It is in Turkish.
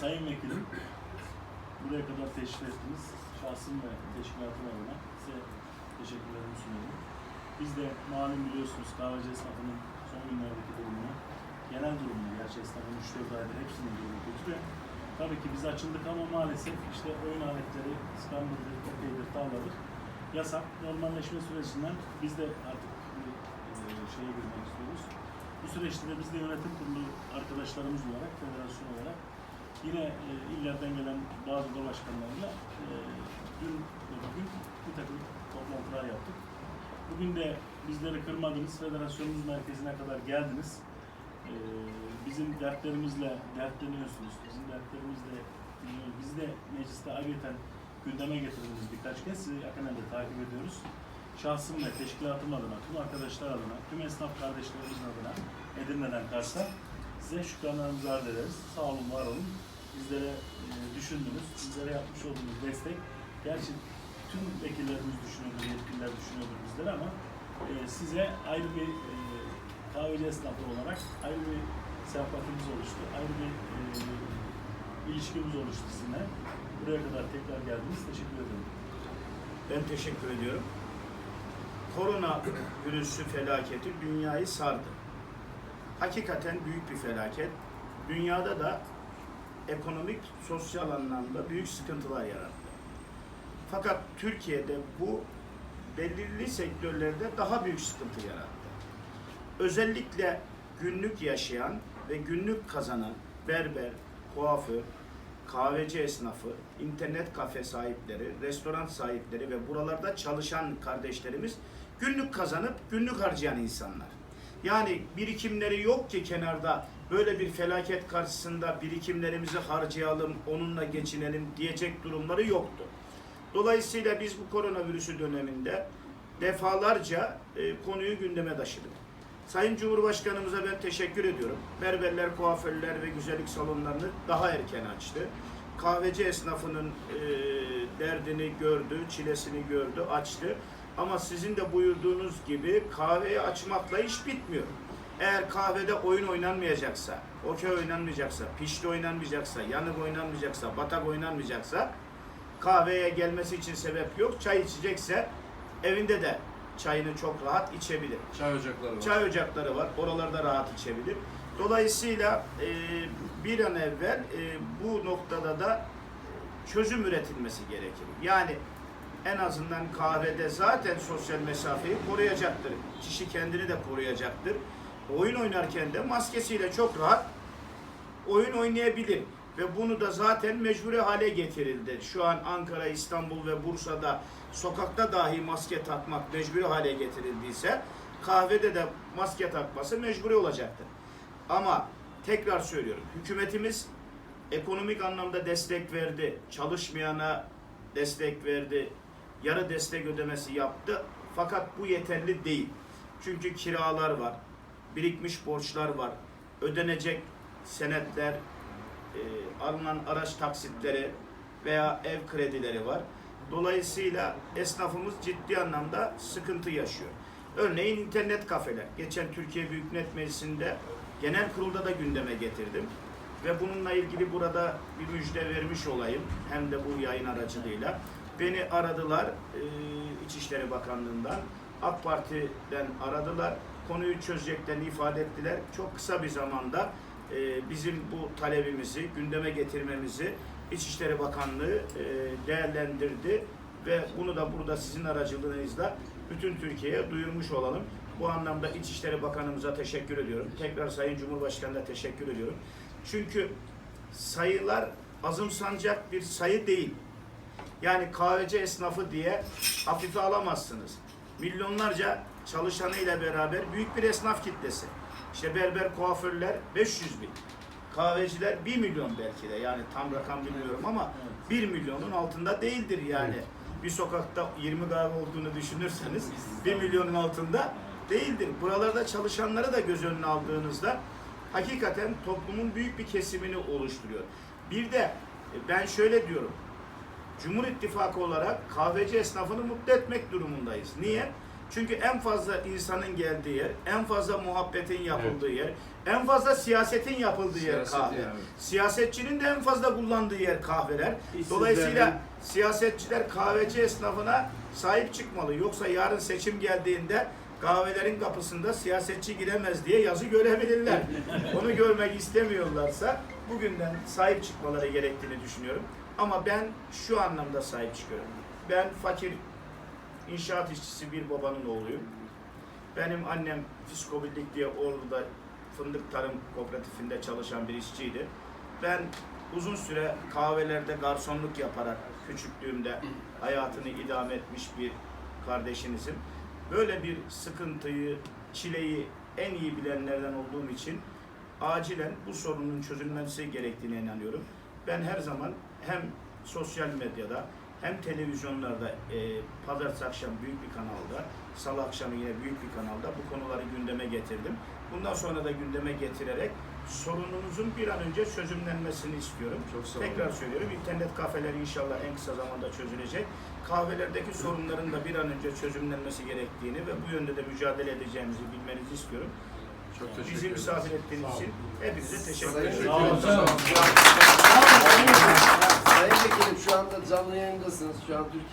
Sayın Vekilim, buraya kadar teşrif ettiniz. Şahsım ve teşkilatım adına size teşekkürlerimi sunuyorum. Biz de malum biliyorsunuz kahveci esnafının son günlerdeki durumunu, genel durumunu, gerçi esnafın 3-4 aydır hepsinin durumu kötü tabii ki biz açıldık ama maalesef işte oyun aletleri, skamburdur, okeydir, tavladır yasak. Normalleşme sürecinden biz de artık e, şeye girmek istiyoruz. Bu süreçte de biz de yönetim kurulu arkadaşlarımız olarak, federasyon olarak yine e, illerden gelen bazı da başkanlarıyla e, dün ve bugün bir takım toplantılar yaptık. Bugün de bizleri kırmadınız, federasyonumuz merkezine kadar geldiniz. E, bizim dertlerimizle dertleniyorsunuz, bizim dertlerimizle dinliyoruz. Biz de mecliste ayrıca gündeme getirdiniz birkaç kez, sizi yakından da takip ediyoruz. Şahsım ve teşkilatım adına, tüm arkadaşlar adına, tüm esnaf kardeşlerimizin adına Edirne'den Kars'a size şükranlarımızı arz ederiz. Sağ olun, var olun. Bizlere e, düşündünüz, bizlere yapmış olduğunuz destek. Gerçi tüm vekillerimiz düşünüyordur, yetkililer düşünüyordur bizlere ama e, size ayrı bir e, kahveci esnafı olarak ayrı bir sempatimiz oluştu, ayrı bir e, ilişkimiz oluştu sizinle. Buraya kadar tekrar geldiniz, teşekkür ederim. Ben teşekkür ediyorum. Korona virüsü felaketi dünyayı sardı. Hakikaten büyük bir felaket. Dünyada da ekonomik, sosyal anlamda büyük sıkıntılar yarattı. Fakat Türkiye'de bu belirli sektörlerde daha büyük sıkıntı yarattı. Özellikle günlük yaşayan ve günlük kazanan berber, kuaför, kahveci esnafı, internet kafe sahipleri, restoran sahipleri ve buralarda çalışan kardeşlerimiz günlük kazanıp günlük harcayan insanlar. Yani birikimleri yok ki kenarda böyle bir felaket karşısında birikimlerimizi harcayalım, onunla geçinelim diyecek durumları yoktu. Dolayısıyla biz bu koronavirüsü döneminde defalarca e, konuyu gündeme taşıdık. Sayın Cumhurbaşkanımıza ben teşekkür ediyorum. Berberler, kuaförler ve güzellik salonlarını daha erken açtı. Kahveci esnafının e, derdini gördü, çilesini gördü, açtı. Ama sizin de buyurduğunuz gibi kahveyi açmakla iş bitmiyor. Eğer kahvede oyun oynanmayacaksa, okey oynanmayacaksa, pişti oynanmayacaksa, yanık oynanmayacaksa, batak oynanmayacaksa kahveye gelmesi için sebep yok. Çay içecekse evinde de çayını çok rahat içebilir. Çay ocakları var. Çay ocakları var. Oralarda rahat içebilir. Dolayısıyla e, bir an evvel e, bu noktada da çözüm üretilmesi gerekir. Yani en azından kahvede zaten sosyal mesafeyi koruyacaktır. Kişi kendini de koruyacaktır. Oyun oynarken de maskesiyle çok rahat oyun oynayabilir. Ve bunu da zaten mecburi hale getirildi. Şu an Ankara, İstanbul ve Bursa'da sokakta dahi maske takmak mecburi hale getirildiyse kahvede de maske takması mecburi olacaktır. Ama tekrar söylüyorum hükümetimiz ekonomik anlamda destek verdi. Çalışmayana destek verdi. Yarı destek ödemesi yaptı. Fakat bu yeterli değil. Çünkü kiralar var. Birikmiş borçlar var. Ödenecek senetler, e, alınan araç taksitleri veya ev kredileri var. Dolayısıyla esnafımız ciddi anlamda sıkıntı yaşıyor. Örneğin internet kafeler. Geçen Türkiye Büyük Millet Meclisi'nde genel kurulda da gündeme getirdim. Ve bununla ilgili burada bir müjde vermiş olayım. Hem de bu yayın aracılığıyla. Beni aradılar e, İçişleri Bakanlığı'ndan. AK Parti'den aradılar. Konuyu çözeceklerini ifade ettiler. Çok kısa bir zamanda e, bizim bu talebimizi gündeme getirmemizi İçişleri Bakanlığı e, değerlendirdi ve bunu da burada sizin aracılığınızla bütün Türkiye'ye duyurmuş olalım. Bu anlamda İçişleri Bakanımıza teşekkür ediyorum. Tekrar Sayın Cumhurbaşkanı'na teşekkür ediyorum. Çünkü sayılar azımsanacak bir sayı değil. Yani kahveci esnafı diye hafife alamazsınız. Milyonlarca çalışanıyla beraber büyük bir esnaf kitlesi. İşte berber, kuaförler 500 bin. Kahveciler 1 milyon belki de yani tam rakam bilmiyorum ama 1 milyonun altında değildir yani. Bir sokakta 20 kahve olduğunu düşünürseniz 1 milyonun altında değildir. Buralarda çalışanları da göz önüne aldığınızda hakikaten toplumun büyük bir kesimini oluşturuyor. Bir de e, ben şöyle diyorum. Cumhur İttifakı olarak kahveci esnafını mutlu etmek durumundayız. Niye? Çünkü en fazla insanın geldiği yer, en fazla muhabbetin yapıldığı yer, en fazla siyasetin yapıldığı yer Siyaset kahve. yani. Siyasetçinin de en fazla kullandığı yer kahveler. İşsizlerin- Dolayısıyla siyasetçiler kahveci esnafına sahip çıkmalı. Yoksa yarın seçim geldiğinde kahvelerin kapısında siyasetçi giremez diye yazı görebilirler. Onu görmek istemiyorlarsa bugünden sahip çıkmaları gerektiğini düşünüyorum. Ama ben şu anlamda sahip çıkıyorum. Ben fakir inşaat işçisi bir babanın oğluyum. Benim annem Fiskobillik diye orada fındık tarım kooperatifinde çalışan bir işçiydi. Ben uzun süre kahvelerde garsonluk yaparak küçüklüğümde hayatını idame etmiş bir kardeşinizim. Böyle bir sıkıntıyı, çileyi en iyi bilenlerden olduğum için acilen bu sorunun çözülmesi gerektiğine inanıyorum. Ben her zaman hem sosyal medyada hem televizyonlarda e, pazartesi akşam büyük bir kanalda, salı akşamı yine büyük bir kanalda bu konuları gündeme getirdim. Bundan sonra da gündeme getirerek sorununuzun bir an önce çözümlenmesini istiyorum. Çok sağ olun. Tekrar söylüyorum internet kafeler inşallah en kısa zamanda çözülecek. Kahvelerdeki sorunların da bir an önce çözümlenmesi gerektiğini ve bu yönde de mücadele edeceğimizi bilmenizi istiyorum. Çok teşekkür Bizi misafir ettiğiniz için hepinize teşekkür ederim. Sağ olun. Vekilim, Sağ olun. şu an- Sayın Vekilim şu anda canlı yayındasınız. Şu an Türkiye